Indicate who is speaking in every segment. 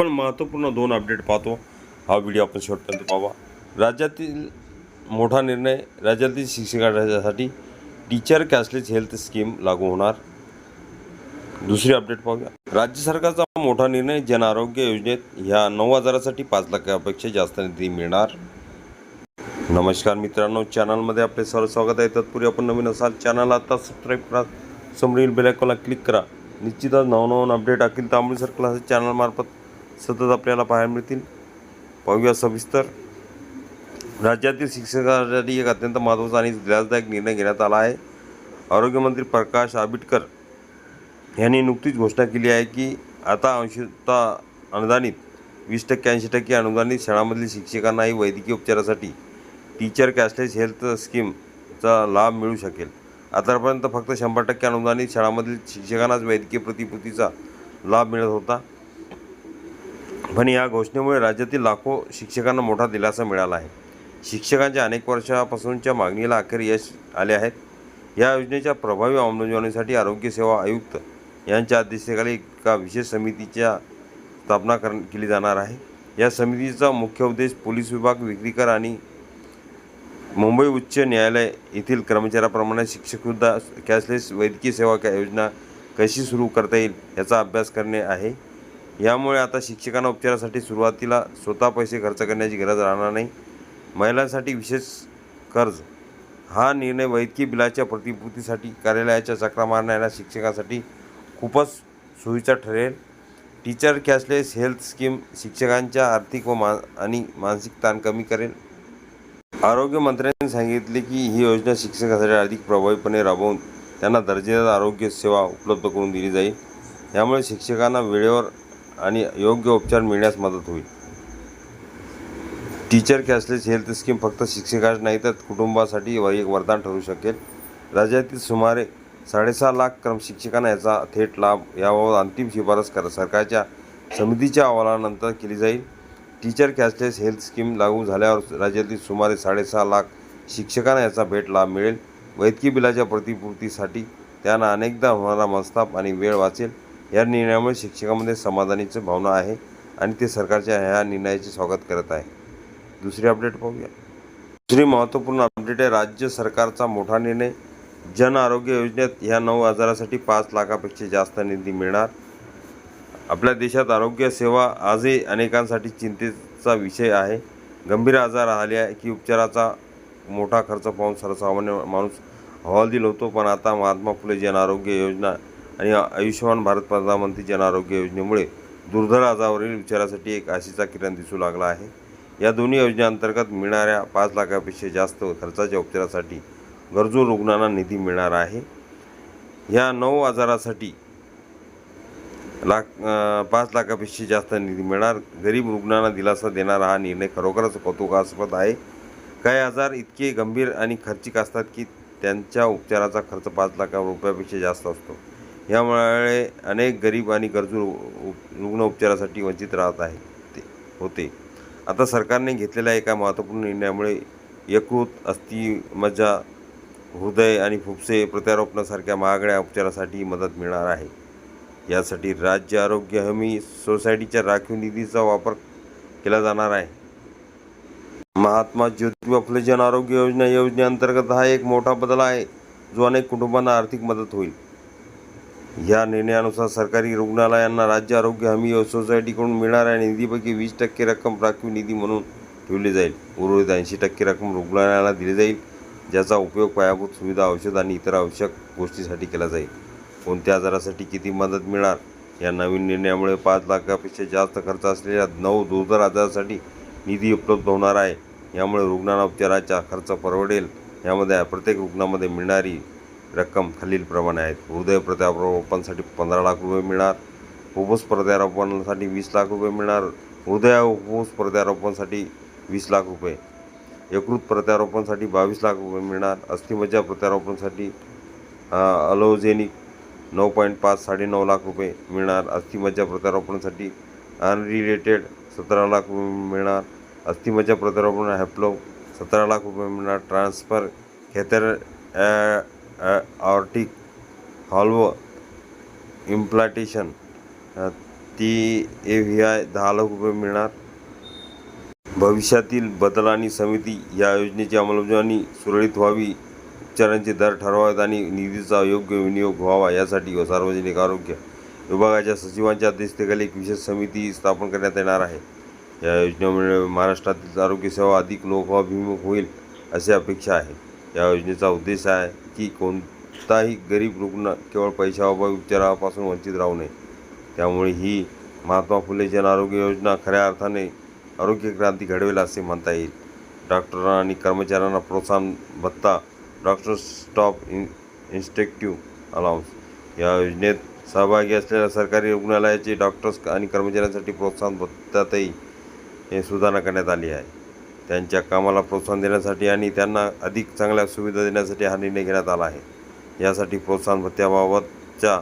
Speaker 1: आपण महत्त्वपूर्ण दोन अपडेट पाहतो. हा व्हिडिओ आपण शेवटपर्यंत पाहावा राज्यातील मोठा निर्णय राज्यातील शिक्षकांसाठी टीचर कॅशलेस हेल्थ स्कीम लागू होणार. दुसरी अपडेट पाहूया. राज्य सरकारचा मोठा निर्णय जन आरोग्य योजनेत ह्या नऊ हजारासाठी पाच लाखापेक्षा जास्त निधी मिळणार. नमस्कार मित्रांनो चॅनलमध्ये आपले सर्व स्वागत आहे. तत्पूर्वी आपण नवीन असाल चॅनल आता सबस्क्राईब करा. समोरील बेलायकॉनला क्लिक करा. निश्चितच नवनवन अपडेट अखिल तांबळी सर्कल असं चॅनलमार्फत सतत आपल्याला पाहायला मिळतील. पाहूया सविस्तर. राज्यातील शिक्षकांसाठी एक अत्यंत महत्त्वाचा आणि दिलासदायक निर्णय घेण्यात आला आहे. आरोग्यमंत्री प्रकाश आंबेडकर यांनी नुकतीच घोषणा केली आहे की आता अंशतः अनुदानित वीस टक्के ऐंशी टक्के अनुदानित शाळांमधील शिक्षकांनाही वैद्यकीय उपचारासाठी टीचर कॅशलेस हेल्थ स्कीमचा लाभ मिळू शकेल. आतापर्यंत फक्त शंभर टक्के अनुदानित शाळांमधील शिक्षकांनाच वैद्यकीय प्रतिपूर्तीचा लाभ मिळत होता. पण या घोषणेमुळे राज्यातील लाखो शिक्षकांना मोठा दिलासा मिळाला आहे. शिक्षकांच्या अनेक वर्षापासूनच्या मागणीला अखेर यश आले आहेत या योजनेच्या प्रभावी अंमलबजावणीसाठी आरोग्य सेवा आयुक्त यांच्या अध्यक्षतेखाली एका विशेष समितीच्या स्थापना कर केली जाणार आहे. या समितीचा मुख्य उद्देश पोलीस विभाग विक्रीकर आणि मुंबई उच्च न्यायालय येथील कर्मचाऱ्याप्रमाणे शिक्षकसुद्धा कॅशलेस वैद्यकीय सेवा योजना कशी सुरू करता येईल याचा अभ्यास करणे आहे. यामुळे आता शिक्षकांना उपचारासाठी सुरुवातीला स्वतः पैसे खर्च करण्याची गरज राहणार नाही. महिलांसाठी विशेष कर्ज. हा निर्णय वैद्यकीय बिलाच्या प्रतिपूर्तीसाठी कार्यालयाच्या चक्रा मारणाऱ्या शिक्षकांसाठी खूपच सोयीचा ठरेल. टीचर कॅशलेस हेल्थ स्कीम शिक्षकांच्या आर्थिक व मा आणि मानसिक ताण कमी करेल. आरोग्यमंत्र्यांनी सांगितले की ही योजना शिक्षकांसाठी अधिक प्रभावीपणे राबवून त्यांना दर्जेदार आरोग्य सेवा उपलब्ध करून दिली जाईल. यामुळे शिक्षकांना वेळेवर आणि योग्य उपचार मिळण्यास मदत होईल. टीचर कॅशलेस हेल्थ स्कीम फक्त शिक्षकाच नाही तर कुटुंबासाठी व एक वरदान ठरू शकेल. राज्यातील सुमारे साडेसहा लाख क्रम शिक्षकांना याचा थेट लाभ याबाबत अंतिम शिफारस कर सरकारच्या समितीच्या अहवालानंतर केली जाईल. टीचर कॅशलेस हेल्थ स्कीम लागू झाल्यावर राज्यातील सुमारे साडेसहा लाख शिक्षकांना याचा भेट लाभ मिळेल. वैद्यकीय बिलाच्या प्रतिपूर्तीसाठी त्यांना अनेकदा होणारा मनस्ताप आणि वेळ वाचेल. या निर्णयामुळे शिक्षकामध्ये समाधानीची भावना आहे आणि ते सरकारच्या ह्या निर्णयाचे स्वागत करत आहे. दुसरी अपडेट पाहूया. दुसरी महत्त्वपूर्ण अपडेट आहे राज्य सरकारचा मोठा निर्णय. जन आरोग्य योजनेत ह्या नऊ आजारासाठी पाच लाखापेक्षा जास्त निधी मिळणार. आपल्या देशात आरोग्य सेवा आजही अनेकांसाठी चिंतेचा विषय आहे. गंभीर आजार आले की उपचाराचा मोठा खर्च पाहून सर्वसामान्य माणूस हवालदिल होतो पण आता महात्मा फुले जन आरोग्य योजना आणि आयुष्यमान भारत प्रधानमंत्री जन आरोग्य योजनेमुळे दुर्धर आजारावरील उपचारासाठी एक आशेचा किरण दिसू लागला आहे. या दोन्ही योजनेअंतर्गत मिळणाऱ्या पाच लाखापेक्षा जास्त खर्चाच्या उपचारासाठी गरजू रुग्णांना निधी मिळणार आहे. ह्या नऊ आजारासाठी लाख पाच लाखापेक्षा जास्त निधी मिळणार. गरीब रुग्णांना दिलासा देणारा हा निर्णय खरोखरच कौतुकास्पद आहे. काही आजार इतके गंभीर आणि खर्चिक असतात की त्यांच्या उपचाराचा खर्च पाच लाख रुपयापेक्षा जास्त असतो. यामुळे अनेक गरीब आणि गरजू उप- रुग्ण उपचारासाठी वंचित राहत आहे ते होते. आता सरकारने घेतलेल्या एका महत्त्वपूर्ण निर्णयामुळे यकृत अस्थि मज्जा हृदय आणि फुफ्से प्रत्यारोपणासारख्या महागड्या उपचारासाठी मदत मिळणार आहे. यासाठी राज्य आरोग्य हमी सोसायटीच्या राखीव निधीचा वापर केला जाणार आहे. महात्मा ज्योतिबा फुले जन आरोग्य योजना योजनेअंतर्गत हा एक मोठा बदल आहे जो अनेक कुटुंबांना आर्थिक मदत होईल. या निर्णयानुसार सरकारी रुग्णालयांना राज्य आरोग्य हमी सोसायटीकडून मिळणाऱ्या निधीपैकी वीस टक्के रक्कम राखीव निधी म्हणून ठेवली जाईल. उर्वरित ऐंशी टक्के रक्कम रुग्णालयाला दिली जाईल ज्याचा उपयोग पायाभूत सुविधा औषध आणि इतर आवश्यक गोष्टीसाठी केला जाईल. कोणत्या आजारासाठी किती मदत मिळणार? या नवीन निर्णयामुळे पाच लाखापेक्षा जास्त खर्च असलेल्या नऊ दुर्धर आजारासाठी निधी उपलब्ध होणार आहे. यामुळे रुग्णांना उपचाराचा खर्च परवडेल. यामध्ये प्रत्येक रुग्णामध्ये मिळणारी रक्कम खालीलप्रमाणे आहेत. हृदय प्रत्यारोपणासाठी पंधरा लाख रुपये मिळणार. फुफ्फुस प्रत्यारोपणासाठी वीस लाख रुपये मिळणार. हृदय व फुफ्फुस वीस लाख रुपये. यकृत प्रत्यारोपणासाठी बावीस लाख रुपये मिळणार. अस्थिमज्जा प्रत्यारोपणासाठी अलोजेनिक नऊ पॉईंट पाच साडेनऊ लाख रुपये मिळणार. अस्थिमज्जा प्रत्यारोपणासाठी अनरिलेटेड सतरा लाख रुपये मिळणार. अस्थिमज्जा प्रत्यारोपण हॅप्लो सतरा लाख रुपये मिळणार. ट्रान्सफर खेतर ऑर्टिक हॉल्व इम्प्लांटेशन ती ए व्ही आय दहा लाख रुपये मिळणार. भविष्यातील बदल आणि समिती या योजनेची अंमलबजावणी सुरळीत व्हावी उपचारांचे दर ठरवावेत आणि निधीचा योग्य विनियोग व्हावा यासाठी व सार्वजनिक आरोग्य विभागाच्या सचिवांच्या अध्यक्षतेखाली एक विशेष समिती स्थापन करण्यात येणार आहे. या योजनेमुळे महाराष्ट्रातील आरोग्यसेवा अधिक लोकाभिमुख होईल अशी अपेक्षा आहे. या योजनेचा उद्देश आहे की कोणताही गरीब रुग्ण केवळ पैशाअभावी उपचारापासून वंचित राहू नये. त्यामुळे ही महात्मा फुले जन आरोग्य योजना खऱ्या अर्थाने आरोग्य क्रांती घडवेल असे म्हणता येईल. डॉक्टरांना आणि कर्मचाऱ्यांना प्रोत्साहन भत्ता doctor stop in incentive allowance या योजनेत सहभागी असलेल्या सरकारी रुग्णालयाचे डॉक्टर्स आणि कर्मचाऱ्यांसाठी प्रोत्साहन भत्त्यातही हे सुधारणा करण्यात आली आहे. त्यांच्या कामाला प्रोत्साहन देण्यासाठी आणि त्यांना अधिक चांगल्या सुविधा देण्यासाठी हा निर्णय घेण्यात आला आहे. यासाठी प्रोत्साहन भत्त्याबाबतच्या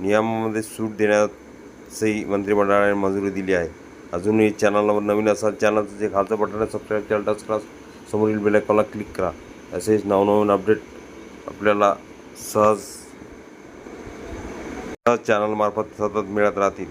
Speaker 1: नियमामध्ये सूट देण्यासही मंत्रिमंडळाने मंजुरी दिली आहे. अजूनही चॅनलवर नवीन असाल चॅनलचं जे खालचं बटन आहे सबस्क्राईब केलं टच करा समोरील बेलायकॉनला क्लिक करा. असेच नवनवीन अपडेट आपल्याला सहज सहज चॅनलमार्फत सतत मिळत राहतील.